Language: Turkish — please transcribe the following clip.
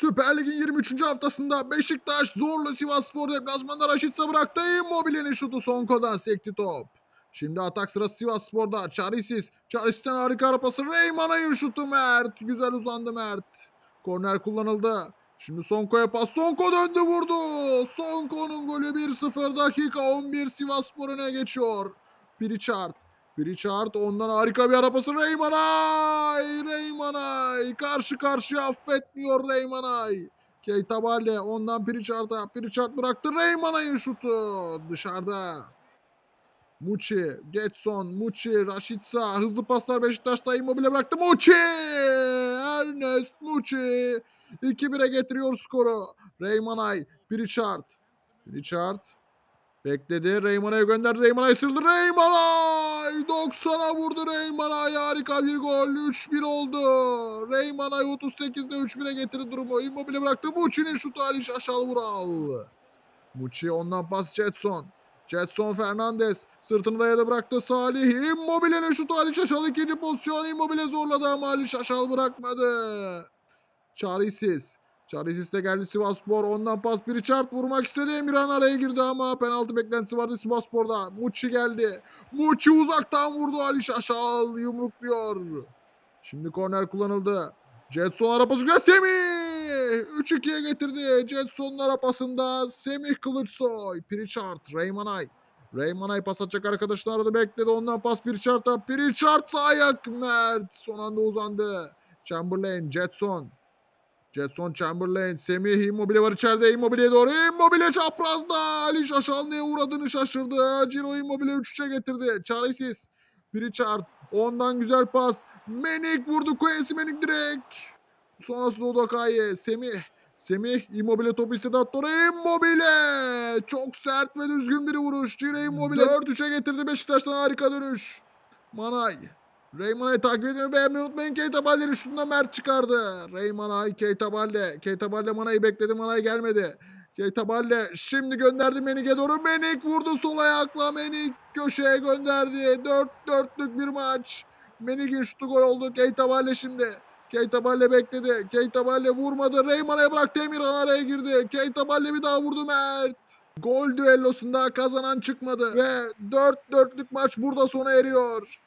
Süper Lig'in 23. haftasında Beşiktaş zorlu Sivasspor deplasmanda Raşitsa bıraktı. Immobile'nin şutu Sonko'dan sekti top. Şimdi atak sırası Sivasspor'da. Çaresiz. Çaresiz'ten harika arapası. Reymanay'ın şutu Mert. Güzel uzandı Mert. Korner kullanıldı. Şimdi Sonko'ya pas. Sonko döndü vurdu. Sonko'nun golü 1-0 dakika 11 Sivasspor öne geçiyor. Pritchard. Pritchard ondan harika bir arapası Reymanay. Reymanay. Karşı karşıya affetmiyor Reymanay. Keita Balde ondan Pritchard'a. Pritchard bıraktı. Reymanay'ın şutu. Dışarıda. Muçi, Getson, Muçi, Raşitsa. Hızlı paslar Beşiktaş'ta Immobile bıraktı. Muçi! Ernest Muçi. 2-1'e getiriyor skoru. Reymanay, Pritchard. Pritchard bekledi. Reymanay'a gönderdi. Reymanay sırdı. Reymanay! 90'a vurdu Reymanay. Harika bir gol. 3-1 oldu. Reymanay 38'de 3-1'e getirdi durumu. Immobile bıraktı. Muçi'nin şutu Ali Şaşal Vural. Muçi ondan pas Jetson. Jetson Fernandez sırtını dayadı bıraktı Salih. Immobile'nin şutu Ali Şaşal ikinci pozisyon. Immobile zorladı ama Ali Şaşal bırakmadı. Çaresiz. Çaresiz de geldi Sivasspor. Ondan pas Pritchard vurmak istedi. Emirhan araya girdi ama penaltı beklentisi vardı Sivasspor'da. Muçi geldi. Muçi uzaktan vurdu Ali Şaşal. Yumrukluyor. Şimdi korner kullanıldı. Jetson arapası güzel Semih. 3-2'ye getirdi. Jetson'un arapasında Semih Kılıçsoy. Pritchard, Reymanay. Reymanay pas atacak arkadaşını aradı bekledi. Ondan pas Pritchard'a. Pritchard ayak Mert. Son anda uzandı. Chamberlain, Jetson. Jetson Chamberlain, Semih Immobile var içeride. Immobile'ye doğru. Immobile çaprazda. Ali Şaşal neye uğradığını şaşırdı. Ciro Immobile 3-3'e getirdi. Çaresiz. Pritchard. Ondan güzel pas. Menik vurdu. Quincy Menik direkt. Sonrası Dodokay'e. Semih. Semih Immobile topu istedi attı oraya. Immobile. Çok sert ve düzgün bir vuruş. Ciro Immobile 4-3'e getirdi Beşiktaş'tan harika dönüş. Manay. Reymanay takip etmeyi beğenmeyi unutmayın. Keita Balde'nin şundan Mert çıkardı. Reymanay, Keita Balde. Keita Balde Manay'ı bekledi. Manay gelmedi. Keita Balde şimdi gönderdi Menik'e doğru. Menik vurdu sol ayakla. Menik köşeye gönderdi. 4-4'lük bir maç. Menik'in şutu gol oldu. Keita Balde şimdi. Keita Balde bekledi. Keita Balde vurmadı. Reymana'ya bıraktı. Emirhan araya girdi. Keita Balde bir daha vurdu Mert. Gol düellosunda kazanan çıkmadı. Ve 4-4'lük maç burada sona eriyor.